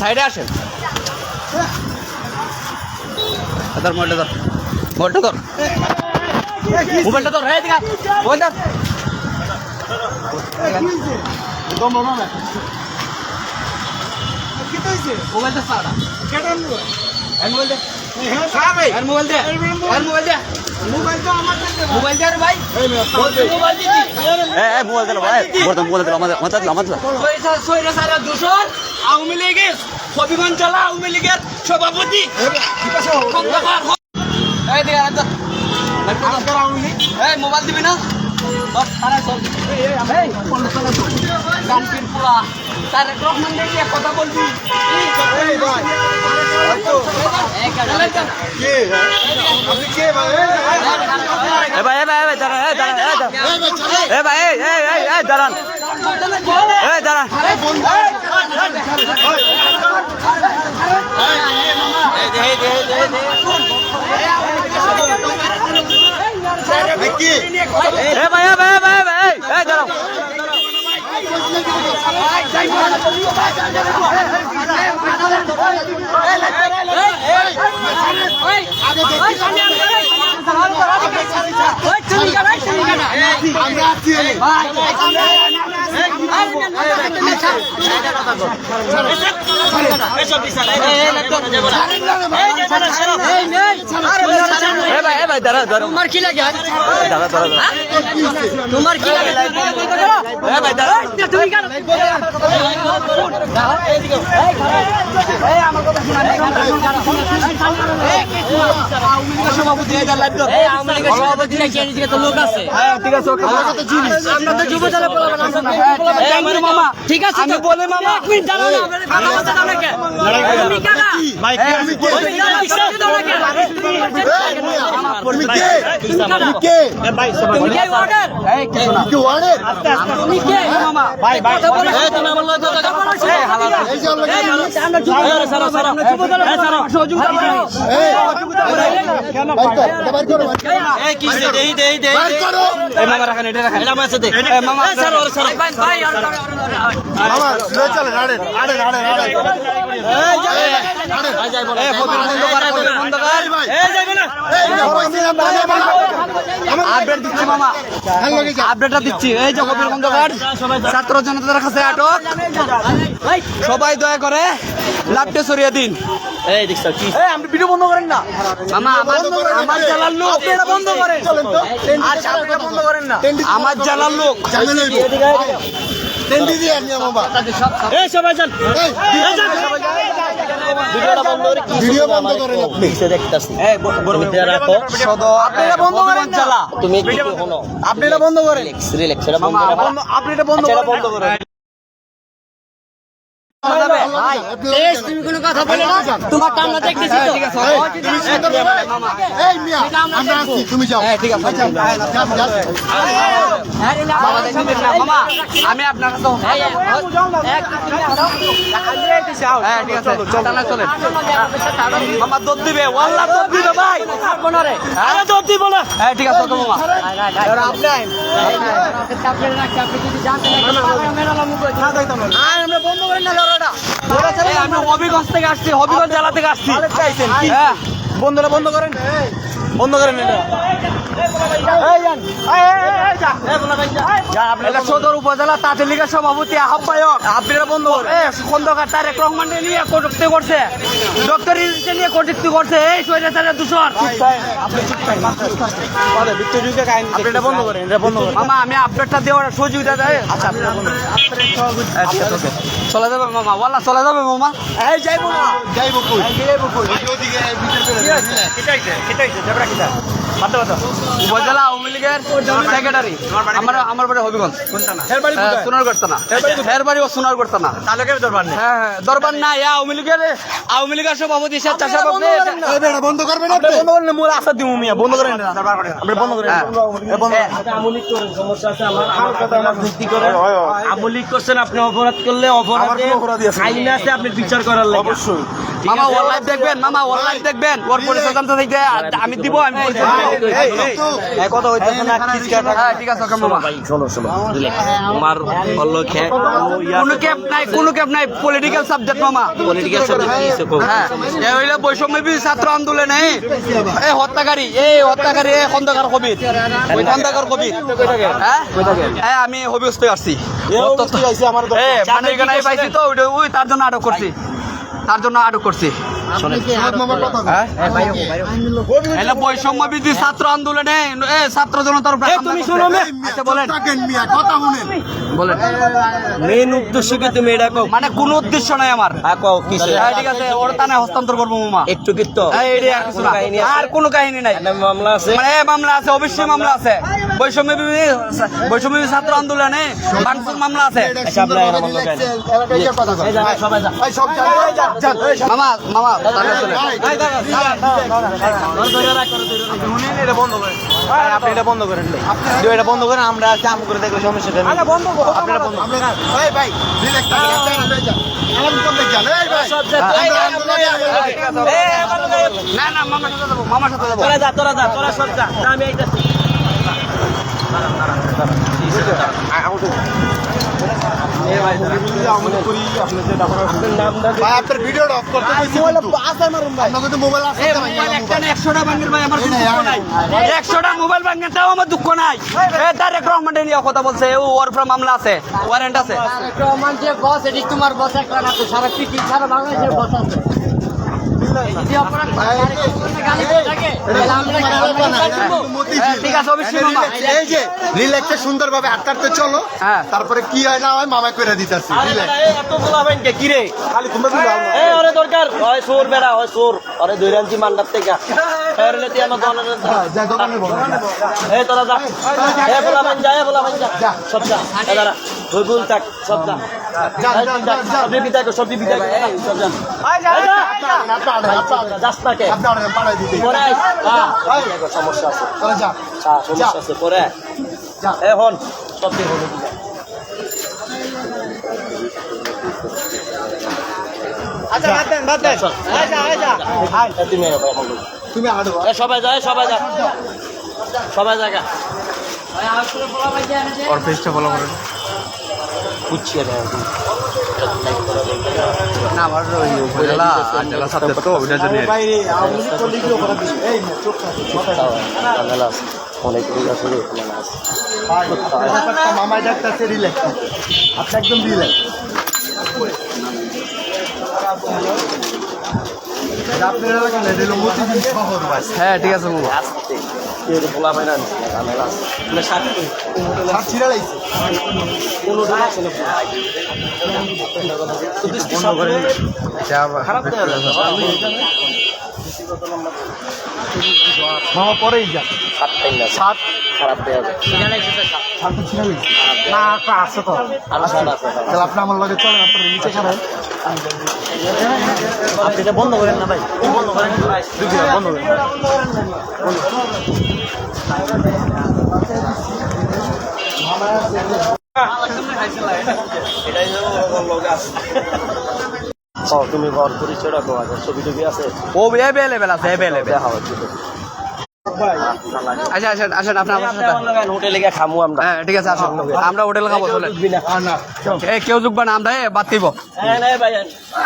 সাইডে আসেন। ধর মোবাইলটা ধর। মোবাইলটা ধর। মোবাইলটা ধর এই দিকে মোবাইল ধর। মোবাইলটা সারা মোবাইল দে। মোবাইল দে। মোবাইল দে। মোবাইল দে। ভাই। মোবাইল মোবাইল দিলো ভাই। মোবাইল দিলো আমাদের আমাদের আমাদের আওয়ামী লীগের হবিগঞ্জ জেলা আওয়ামী লীগের সভাপতি মোবাইল দিবি না। তারেক রহমান কথা বলবি এই, এই, কাকা। এ ভাই এ ভাই এ ভাই দাঁড়ান এ দাঁড়ান এ দাঁড়ান এ ভাই এই এই দাঁড়ান এই দাঁড়ান এ ভাই এ ভাই এ ভাই এ ভাই এই, আছি ভাই তোমার কি লাগে। তোমার কি লাগে তুমি কেন সভাপতি লোক আছে ঠিক আছে আমরা তো যুব দলে বলব না ঠিক আছে আমি বলে মামা এক মিনিট দাঁড়াও না কথা বলতে দাও নাকি তুমি কাকা ভাই আমি কে তুমি কে তুমি কে অর্ডার এই কিছু না তুমি কে মামা মামা রাখেন এটা রাখেন দে এ মামা আপডেট দিচ্ছি মামা আপডেটটা দিচ্ছি এই যে কবির খন্দকার ছাত্র জনতার কাছে আটক সবাই দয়া করে লাভটা সরিয়ে দিন এই দেখছ কি? এই আপনি ভিডিও বন্ধ করেন না। মামা আমার আমার জেলার লোক। আপনারা বন্ধ করেন। আচ্ছা আপনারা বন্ধ করেন। না। আমার জেলার লোক। এই সবাই যান। ভিডিওটা বন্ধ করে কি ভিডিও বন্ধ করেন আপনি। কিসে দেখতাছি। এই তুমি দেয়া রাখো। সদর আপনারা বন্ধ করেন জেলা তুমি কি হলো আপনারা বন্ধ করেন। রিল্যাক্স রিল্যাক্স এটা বন্ধ মামা আপনি এটা বন্ধ করেন। বন্ধ করেন। ভাই প্লিজ তুমি কোনো কথা বলো না তোমার টান্না দেখতেছি তো আছে এই মিয়া আমরা আসছি তুমি যাও হ্যাঁ ঠিক আছে। মামা না আমি আপনার কাছে হ্যাঁ ঠিক আছে টানা চলেন মামা দৌড় দিবে ওয়াল্লাহ দৌড় দিবে ভাই আরে দৌড় দিব না হ্যাঁ ঠিক আছে ওকে মামা আপনি আইন আমরা বন্ধ করেন না লড়াটা আমি হবিগঞ্জ থেকে আসছি হবিগঞ্জ জেলা থেকে আসছি। হ্যাঁ। বন্ধুরা বন্ধ করেন। বন্ধ করেন এটা। উপজেলা তাঁতের লীগের সভাপতি আহ্বায়ক। আপনারা বন্ধ খন্দকার তারেক রহমানকে নিয়ে কটুক্তি করছে। ডক্টর নিয়ে কটুক্তি করছে। এই স্বৈরাচারের দূষণ। আপনি বন্ধ করেন এটা বন্ধ করেন। মামা আমি আপডেটটা দেওয়ার সহযোগিতা দেয় আচ্ছা। চলে যাবে মামা ওয়াল্লা চলে যাবে মামা। এই যাইবো না। যাইবো কই? রাখি স্যার উপজেলা আওয়ামী লীগের সেক্রেটারি আমার আমার বাড়ি হবিগঞ্জ। হ্যাঁ, সোনারগড় থানা। ও সোনারগড় থানা। হ্যাঁ হ্যাঁ দরবার না ইয়া আওয়ামী লীগের আওয়ামী লীগের সভাপতি এই বেটা বন্ধ করবেন আপনি? বন্ধ করেন মূল আশা দিব মিয়া বন্ধ করেন আপনি বন্ধ করেন। আমলিক করেন সমস্যা আছে আমার আমার কথা আমার ভিত্তি আমলিক করছেন আপনি অপরাধ করলে অপরাধে আইন আছে আপনি বিচার করার লাগে। অবশ্যই। মামা দেখবেন মামা লাইভ দেখবেন। ওর পরিচয় জানতে থেকে আমি দিব আমি পরিচয় দিব। কথা হইতেছে না হ্যাঁ ঠিক আছে মামা শোনো শোনো তোমার হলো খে কোনো ক্যাপ নাই কোনো ক্যাপ নাই পলিটিক্যাল সাবজেক্ট মামা। পলিটিক্যাল সাবজেক্ট হ্যাঁ এ হইলে বৈষম্য বিরোধী ছাত্র আন্দোলনে। এই হত্যাকারী এই হত্যাকারী এই খন্দকার কবির। খন্দকার কবির। হ্যাঁ? হ্যাঁ আমি হবিস্ত আসছি। এ পাইছি তো ওই তার জন্য আটক করছি। তার জন্য আটক করছি। হ্যাঁ? এলে বৈষম্য বিরোধী ছাত্র আন্দোলনে ছাত্র জনতার বলেন। মেন উদ্দেশ্য কি তুমি এটা মানে কোনো উদ্দেশ্য নাই আমার। হ্যাঁ কও হ্যাঁ ঠিক আছে ওর টানে হস্তান্তর করব মামা একটু কিত্তো এই আর কাহিনী আর কোনো কাহিনী নাই। মামলা আছে? মানে মামলা আছে অবশ্যই মামলা আছে। বৈষম্য বৈষম্য ছাত্র আন্দোলনে ভাঙচুর মামলা আছে আচ্ছা, আমার। মামা মামা আপনি এটা বন্ধ করেন এটা বন্ধ করেন কাম করে দেখলে সমস্যাটা আপনারা বন্ধ ভাই। না না মামার সাথে যাব মামার সাথে যাব তোরা যা তোরা যা তোরা সব যা আমি এইটা আপনার করতে কইছি মোবাইল আছে এই তো ভাই, মোবাইল একটা না একশোটা ভাঙের ভাই আমার দুঃখ নাই, নাই। একশোটা মোবাইল ভাঙের তাও আমার দুঃখ নাই। এ তারেক রহমান নিয়ে কথা বলছে ও ওর উপরে মামলা আছে ওয়ারেন্ট আছে। রহমান যে বস এটি তোমার বস একটা না তো সারা পৃথিবী সারা বাংলাদেশের বস আছে। রিল্যাক্সে সুন্দরভাবে আটকে আটকে চলো হ্যাঁ। তারপরে কি হয় না হয় মামা করে দিতেছি দরকার হয় সোর বেড়া হয় সোর ওরে দুই রাঞ্চি মান্ডার থেকে তোরা যা এ বলা মান যা এ বলা মান যা সব যা দাঁড়া তুই থাক সব যা। সবজি বিদায় সবজি বিদায় সব যা যাস না কে? পরে। হ্যাঁ, সমস্যা আছে। চলে যা সমস্যা আছে পরে আয়। যা। এ হন সবজি হলো আচ্ছা বাদ দেন বাদ দেন। তুমি আয়, এখন তুমি হাঁটো এ সবাই যায় সবাই যা। সবাই জায়গা। না আমার ওই উপজেলা আর সাথে তো ওইটার জন্য ঝামেলা আছে? অনেক লোক আছে ঝামেলা আছে। মামা ডাক্তার রিল্যাক্স আপনি একদম রিল্যাক্স আপনার এলাকা না এটা শহর ভাই। হ্যাঁ ঠিক আছে বলা হয় না ঝামেলা আছে মানে ছিঁড়া লাগছে কোন খারাপ মামা পরেই যান। না সাত। খারাপ দেওয়া ছিঁড়া লাগছে না আছে তো। আপনি আমার লগে চলেন আপনার নিচে খাবেন আপনি এটা বন্ধ করেন না ভাই। বন্ধ করেন। বন্ধ করেন। তুমি ঘর পরিচয়টা তো আগে ছবি টবি আছে? ও এভেলেবেল আছে এভেলেবেল দেখা হচ্ছে তো আচ্ছা আসেন আপনি আমার সাথে হোটেলে গিয়ে খামু আমরা। হ্যাঁ ঠিক আছে আসুন। আমরা হোটেল খাব চলেন। এ কেউ যুগবা না আমরা এ বাদ দিব। হ্যাঁ ভাই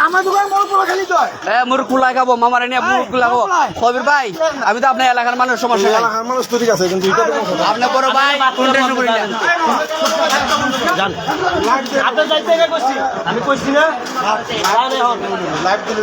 আমার দোকান বড় বড় খালি তো। এ মুরগ কুলাই খাব মামার নিয়ে মুরগ কুলাই খাব। কবির ভাই আমি তো আপনার এলাকার মানুষ সমস্যা নাই। মানুষ তো ঠিক আছে কিন্তু এটা আপনার বড় ভাই কোন করি না? জান আপনি যাইতে গিয়ে আমি কইছি না। লাইভ দিলে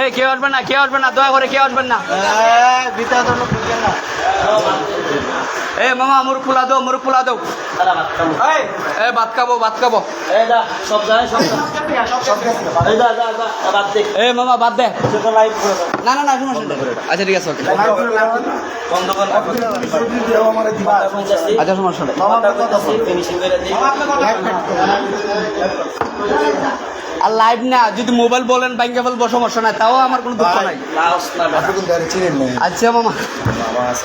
এই কেউ আসবেন না কেউ আসবেন না দয়া করে কেউ আসবেন না। এ মামা মুরগ পোলা দাও তারা ভাত খামু এ ভাত খাব ভাত খাব। এই দা সব যায় সব এই দা দা দা বাদ দে। এ মামা বাদ দে। না না না আচ্ছা ঠিক আছে ওকে। আচ্ছা সমস্যা আর লাইভ না যদি মোবাইল বলেন ব্যাংকে বলব সমস্যা নাই। তাও আমার কোনো দুঃখ নাই। আচ্ছা মামা।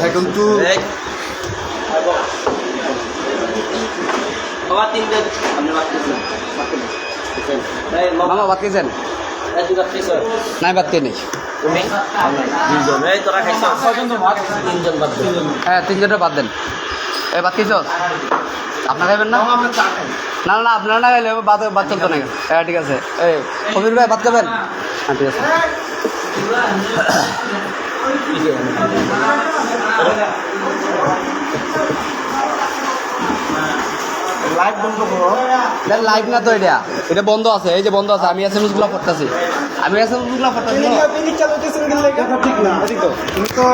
এখন তো মামা বাদ খেয়েছেন নাই বাদ খেয়ে নেই। হ্যাঁ তিনজনটা বাদ দেন। এই বাদ খেয়েছ আপনার খাইবেন না? না না আপনারা না খাইলে বাদ বাদ চলতো না। হ্যাঁ ঠিক আছে। এই কবির ভাই বাদ খাবেন? হ্যাঁ ঠিক আছে। লাইভ না তো এটা। এটা বন্ধ আছে এই যে বন্ধ আছে আমি এস এমগুলো পড়তেছি। আমি এস এমগুলো পড়তেছি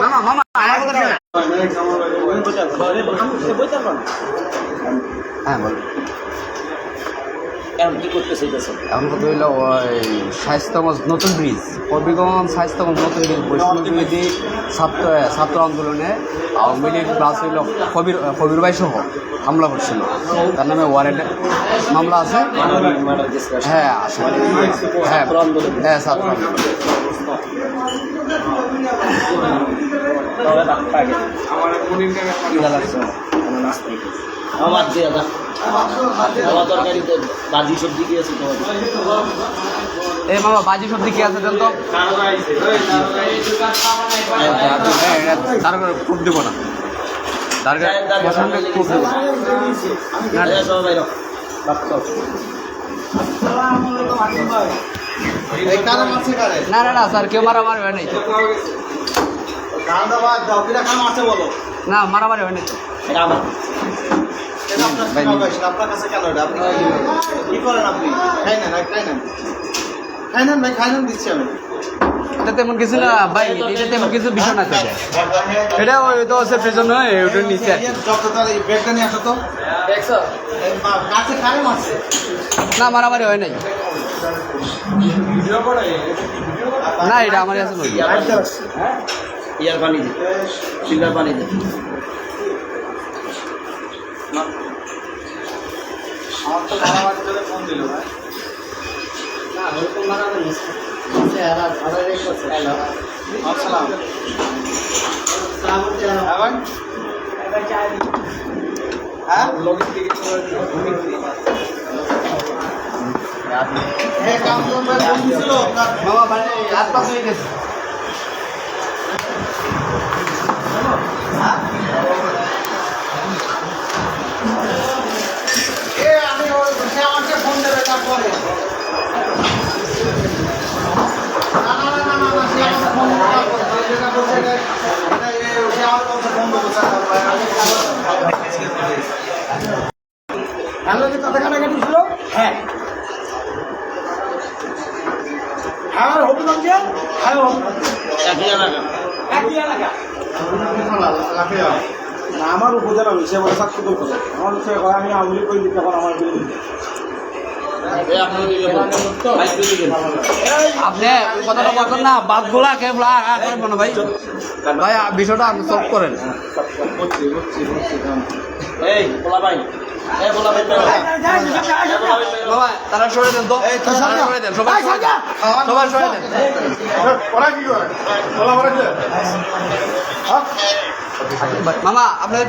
মামা মামা আমার কথা হ্যাঁ বল। এখন কথা হইল ওই স্বাস্থ্যগঞ্জ নতুন ব্রিজ হবিগঞ্জ স্বাস্থ্যগঞ্জ নতুন ব্রিজ বৈষ্ণব বিরোধী ছাত্র ছাত্র আন্দোলনে আওয়ামী লীগ প্লাস হইল কবির কবির ভাই সহ হামলা করছিল। তার নামে ওয়ারেন্ট মামলা আছে। হ্যাঁ আছে। হ্যাঁ হ্যাঁ ছাত্র আন্দোলন। আমার দিয়ে দাদা তরকারিতে বাজি সবজি তোমার এই মামা বাজি সবজি কি আছে দেন তো? তার খুব দেবো না। তার করে খুব দেবো। না। না, আছে না স্যার কেউ মারামারি হয় নাই। আছে না মারামারি হয় নাই। আপনার কাছে আসলে কেন আপনি কি করেন আপনি? খাই না খাই না খাই না ভাই খাই না দিচ্ছি আমি। এটা তেমন কিছু না ভাই এটা তেমন কিছু বিষয় না তো এটা। ওই হয় ওটার নিচে ব্যাগটা নিয়ে আসো তো। কাছে না মারামারি হয় নাই। না এটা আমার আছে নই ইয়ার পানি দে সিঙ্গার পানি দে আমার তো মারামারি করে ফোন দিল ভাই। আসসালাম। হ্যাঁ ভাই। হ্যাঁ? হ্যাঁ কাম তো ভাই ফোন দিছিল আপনার মামা মানে পাস হয়ে গেছে। হ্যালো কি কথা কাটাকাটি ছিল? হ্যাঁ। হ্যাঁ হবিগঞ্জে হ্যাঁ একই এলাকা। একই এলাকা। না আমার উপজেলা সে বলে সাক্ষী করতে আমার কয় আমি আউলি করে দিতে আমার এই আপনি দিকে ভাই আপনি কথাটা বলতেন না বাদ গোলা কে করবেন না ভাই। ভাই বিষয়টা আপনি সলভ করেন। এই বলা ভাই। এই বলা ভাই বাবা তারা সরে দেন তো। এই, তো তারা সরে সরে দেন সবাই সবাই সরে দেন। ওরা কি করে? ওরা ওরা কি মামা আপনার